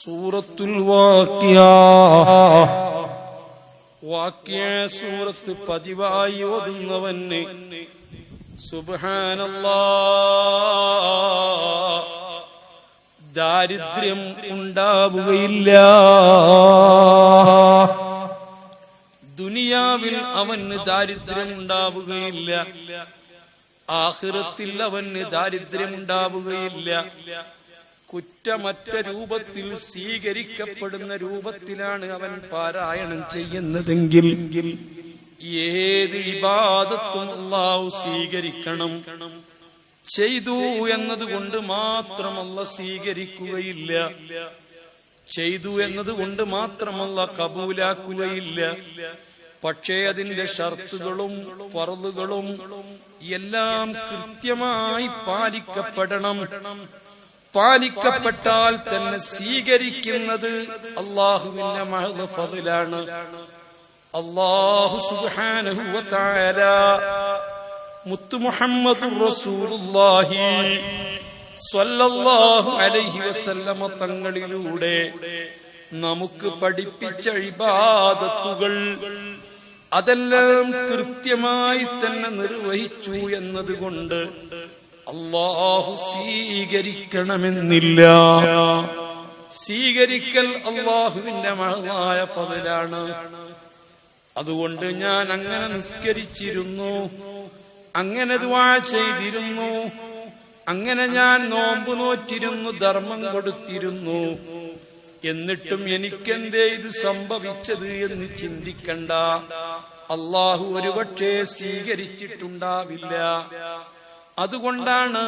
സൂറത്തുൽ വാക്യ. വാക്യ സൂറത്ത് പതിവായി ഓതുന്നവന് ദാരിദ്ര്യം ഉണ്ടാവുകയില്ല. ദുനിയാവിൽ അവന് ദാരിദ്ര്യം ഉണ്ടാവുകയില്ല. ആഹ്റത്തിൽ അവന് ദാരിദ്ര്യം ഉണ്ടാവുകയില്ല. കുറ്റമറ്റ രൂപത്തിൽ സ്വീകരിക്കപ്പെടുന്ന രൂപത്തിലാണ് അവൻ പാരായണം ചെയ്യുന്നതെങ്കിൽ ഏത് ഇബാദത്തും അള്ളാഹു സ്വീകരിക്കണം. ചെയ്തു എന്നതുകൊണ്ട് മാത്രമല്ല സ്വീകരിക്കുകയില്ല. ചെയ്തു എന്നതുകൊണ്ട് മാത്രമല്ല കബൂലാക്കുകയില്ല. പക്ഷേ അതിന്റെ ഷർത്തുകളും ഫറലുകളും എല്ലാം കൃത്യമായി പാലിക്കപ്പെടണം. പാലിക്കപ്പെട്ടാൽ തന്നെ സ്വീകരിക്കുന്നത് അള്ളാഹുവിന്റെ മഹദ് ഫതിലാണ്. അള്ളാഹു തആല മുത്തു മുഹമ്മദ് റസൂലുള്ളാഹി സ്വല്ലല്ലാഹു അലൈഹി വസല്ലമ തങ്ങളിലൂടെ നമുക്ക് പഠിപ്പിച്ച ഇബാദത്തുകൾ അതെല്ലാം കൃത്യമായി തന്നെ നിർവഹിച്ചു എന്നതുകൊണ്ട് അള്ളാഹു സ്വീകരിക്കണമെന്നില്ല. സ്വീകരിക്കൽ അള്ളാഹുവിന്റെ മഹമായ ഫതിലാണ്. അതുകൊണ്ട് ഞാൻ അങ്ങനെ നിസ്കരിച്ചിരുന്നു. അങ്ങനെ ദുആ ചെയ്തിരുന്നു. അങ്ങനെ ഞാൻ നോമ്പ് നോറ്റിരുന്നു ധർമ്മം കൊടുത്തിരുന്നു. എന്നിട്ടും എനിക്കെന്തേ ഇത് സംഭവിച്ചത് എന്ന് ചിന്തിക്കണ്ട. അള്ളാഹു ഒരുപക്ഷെ സ്വീകരിച്ചിട്ടുണ്ടാവില്ല. അതുകൊണ്ടാണ്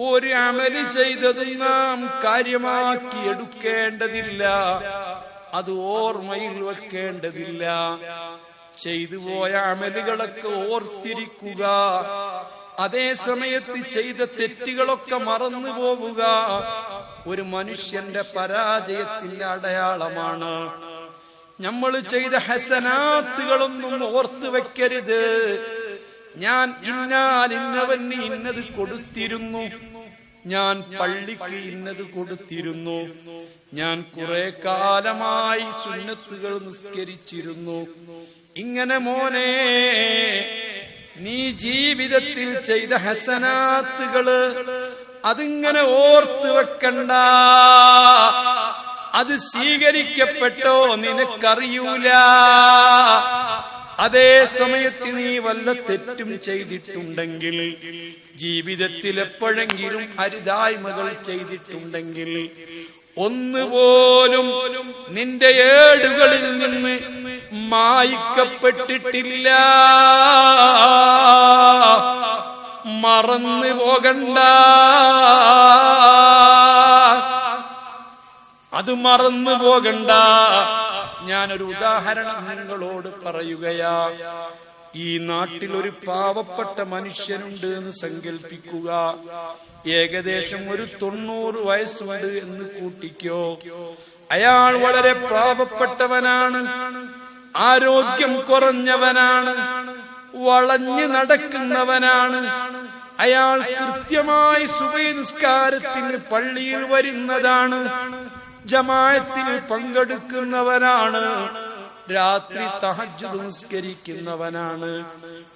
ഒരു അമൽ ചെയ്തതും നാം കാര്യമാക്കി എടുക്കേണ്ടതില്ല അത് ഓർമ്മയിൽ വെക്കേണ്ടതില്ല. ചെയ്തു പോയ അമലുകളൊക്കെ ഓർത്തിരിക്കുക. അതേ സമയത്ത് ചെയ്ത തെറ്റുകളൊക്കെ മറന്നു പോവുക. ഒരു മനുഷ്യന്റെ പരാജയത്തിന്റെ അടയാളമാണ്. നമ്മൾ ചെയ്ത ഹസനാത്തുകളൊന്നും ഓർത്തു വെക്കരുത്. ഞാൻ ഇന്നാൽ ഇന്നവന് ഇന്നത് കൊടുത്തിരുന്നു. ഞാൻ പള്ളിക്ക് ഇന്നത് കൊടുത്തിരുന്നു. ഞാൻ കുറെ കാലമായി സുന്നത്തുകൾ നിസ്കരിച്ചിരുന്നു. ഇങ്ങനെ മോനെ നീ ജീവിതത്തിൽ ചെയ്ത ഹസനാത്തുകൾ അതിങ്ങനെ ഓർത്ത് വെക്കണ്ട. അത് സ്വീകരിക്കപ്പെട്ടോ നിനക്കറിയൂല. അതേ സമയത്ത് നീ വല്ല തെറ്റും ചെയ്തിട്ടുണ്ടെങ്കിൽ ജീവിതത്തിൽ എപ്പോഴെങ്കിലും അരുതായ്മകൾ ചെയ്തിട്ടുണ്ടെങ്കിൽ ഒന്നുപോലും നിന്റെ ഏടുകളിൽ നിന്ന് മായിക്കപ്പെട്ടിട്ടില്ല. മറന്നു പോകണ്ട. അത് മറന്നു പോകണ്ട. ഞാനൊരു ഉദാഹരണം നിങ്ങളോട് പറയുകയാ. ഈ നാട്ടിൽ ഒരു പാവപ്പെട്ട മനുഷ്യനുണ്ട് എന്ന് സങ്കല്പിക്കുക ഏകദേശം ഒരു തൊണ്ണൂറ് വയസ്സുണ്ട് എന്ന് കൂട്ടിക്കോ. അയാൾ വളരെ പാവപ്പെട്ടവനാണ് ആരോഗ്യം കുറഞ്ഞവനാണ് വളഞ്ഞു നടക്കുന്നവനാണ്. അയാൾ കൃത്യമായി സുബൈ നിസ്കാരത്തിന് പള്ളിയിൽ വരുന്നതാണ്. ജമായത്തിൽ പങ്കെടുക്കുന്നവനാണ്. രാത്രി തഹജ് നിസ്കരിക്കുന്നവനാണ്.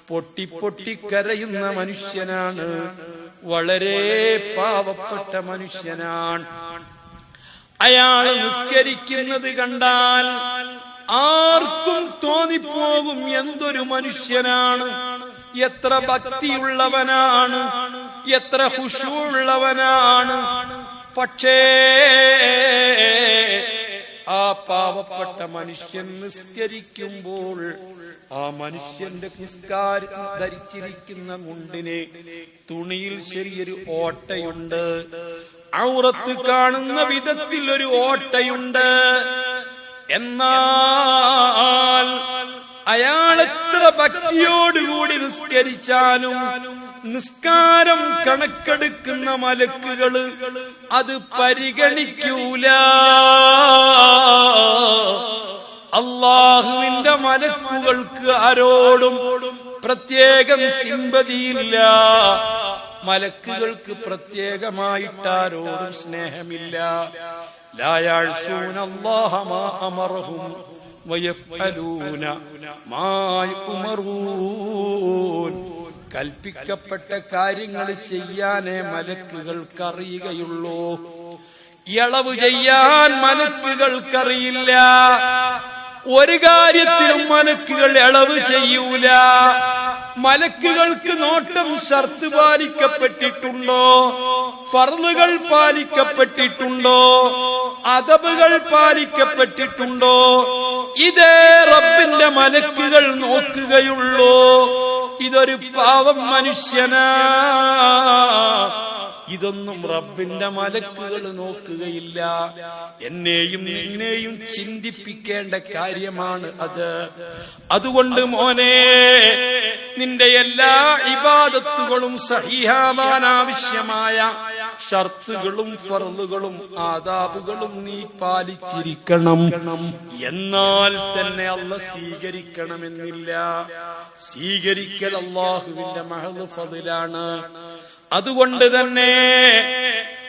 പൊട്ടി പൊട്ടി കരയുന്ന മനുഷ്യനാണ്. വളരെ പാവപ്പെട്ട മനുഷ്യനാണ്. അയാൾ നിസ്കരിക്കുന്നത് കണ്ടാൽ ആർക്കും തോന്നിപ്പോകും എന്തൊരു മനുഷ്യനാണ്. എത്ര ഭക്തിയുള്ളവനാണ്. എത്ര ഹുഷുള്ളവനാണ് പക്ഷേ പാവപ്പെട്ട മനുഷ്യൻ നിസ്കരിക്കുമ്പോൾ ആ മനുഷ്യന്റെ നിസ്കാരം ധരിച്ചിരിക്കുന്ന മുണ്ടിന് തുണിയിൽ ചെറിയൊരു ഓട്ടയുണ്ട്. ഔറത്ത് കാണുന്ന വിധത്തിൽ ഒരു ഓട്ടയുണ്ട്. എന്നാൽ അയാളെത്ര ഭക്തിയോടുകൂടി നിസ്കരിച്ചാലും നിസ്കാരം കണക്കെടുക്കുന്ന മലക്കുകൾ അത് പരിഗണിക്കൂല. മലക്കുകൾക്ക് ആരോടും പ്രത്യേകം സിമ്പതിയില്ല. മലക്കുകൾക്ക് സ്നേഹമില്ല. വയഫ്അലൂന മാ യുമറൂൻ. കൽപ്പിക്കപ്പെട്ട കാര്യങ്ങൾ ചെയ്യാനേ മലക്കുകൾക്കറിയുകയുള്ളൂ. ഇളവ് ചെയ്യാൻ മലക്കുകൾക്കറിയില്ല. ഒരു കാര്യത്തിലും മലക്കുകൾ ഇളവ് ചെയ്യൂല. മലക്കുകൾക്ക് നോട്ടം ഷർത്ത് പാലിക്കപ്പെട്ടിട്ടുണ്ടോ? ഫർളുകൾ പാലിക്കപ്പെട്ടിട്ടുണ്ടോ? അതബുകൾ പാലിക്കപ്പെട്ടിട്ടുണ്ടോ? ഇതേ റബ്ബിന്റെ മലക്കുകൾ നോക്കുകയുള്ളൂ. ഇതൊരു പാവം മനുഷ്യനാ. ഇതൊന്നും റബ്ബിന്റെ മലക്കുകൾ നോക്കുകയില്ല. എന്നെയും നിന്നെയും ചിന്തിപ്പിക്കേണ്ട കാര്യമാണ് അത്. അതുകൊണ്ട് മോനെ നിന്റെ എല്ലാ ഇബാദത്തുകളും സഹിഹാവാൻ ആവശ്യമായ ഷർത്തുകളും ഫറുകളും ആദാബുകളും നീ പാലിച്ചിരിക്കണം. എന്നാൽ തന്നെ അല്ല സ്വീകരിക്കണമെന്നില്ല. സ്വീകരിക്കൽ അള്ളാഹുവിന്റെ മഹദ് ഫതിലാണ്. അതുകൊണ്ട് തന്നെ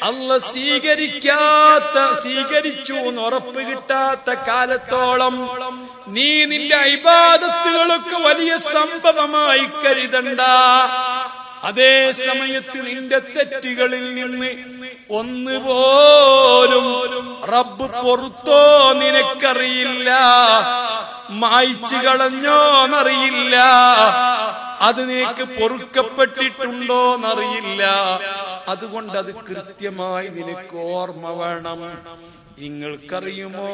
അല്ല സ്വീകരിക്കാത്ത സ്വീകരിച്ചു എന്ന് ഉറപ്പ് കിട്ടാത്ത കാലത്തോളം നീ നിന്റെ ഇബാദത്തുകളൊക്കെ വലിയ സംഭവമായി കരുതണ്ട. അതേ സമയത്ത് നിന്റെ തെറ്റുകളിൽ നിന്ന് ഒന്ന് പോലും റബ്ബ് പൊറുത്തോ നിനക്കറിയില്ല. മായ്ച്ചു കളഞ്ഞോന്നറിയില്ല. അത് നിനക്ക് പൊറുക്കപ്പെട്ടിട്ടുണ്ടോ എന്നറിയില്ല അതുകൊണ്ട് അത് കൃത്യമായി നിനക്ക് ഓർമ്മ വേണം. നിങ്ങൾക്കറിയുമോ?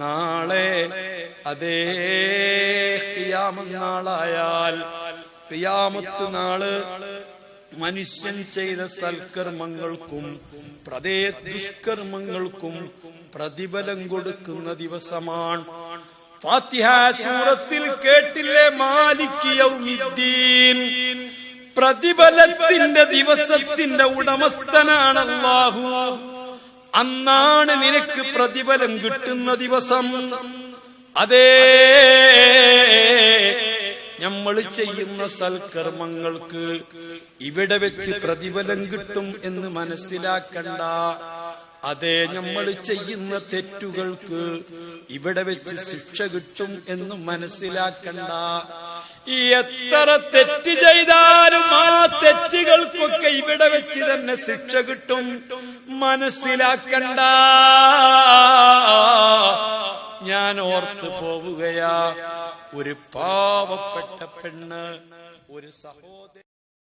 നാളെ അതേ നാളായാൽ ക്രിയാമത്ത് നാൾ മനുഷ്യൻ ചെയ്ത സൽക്കർമ്മങ്ങൾക്കും പ്രതേ ദുഷ്കർമ്മങ്ങൾക്കും പ്രതിഫലം കൊടുക്കുന്ന ദിവസമാണ് ഫാത്തിഹ സൂറത്തിൽ കേട്ടില്ലേ മാലിക് യൗമിദ്ദീൻ? പ്രതിഫലത്തിന്റെ ദിവസത്തിന്റെ ഉടമസ്ഥനാണ് അല്ലാഹു അന്നാണ് നിനക്ക് പ്രതിഫലം കിട്ടുന്ന ദിവസം. അതേ നമ്മൾ ചെയ്യുന്ന സൽക്കർമ്മങ്ങൾക്ക് ഇവിടെ വെച്ച് പ്രതിഫലം കിട്ടും എന്ന് മനസ്സിലാക്കണ്ട. അതെ നമ്മൾ ചെയ്യുന്ന തെറ്റുകൾക്ക് ഇവിടെ വെച്ച് ശിക്ഷ കിട്ടും എന്ന് മനസ്സിലാക്കണ്ട. എത്ര തെറ്റ് ചെയ്താലും ആ തെറ്റുകൾക്കൊക്കെ ഇവിടെ വെച്ച് തന്നെ ശിക്ഷ കിട്ടും. മനസ്സിലാക്കണ്ട. ഞാൻ ഓർത്തു പോവുകയാ. ഒരു പാവപ്പെട്ട പെണ്ണ് ഒരു സഹോദരി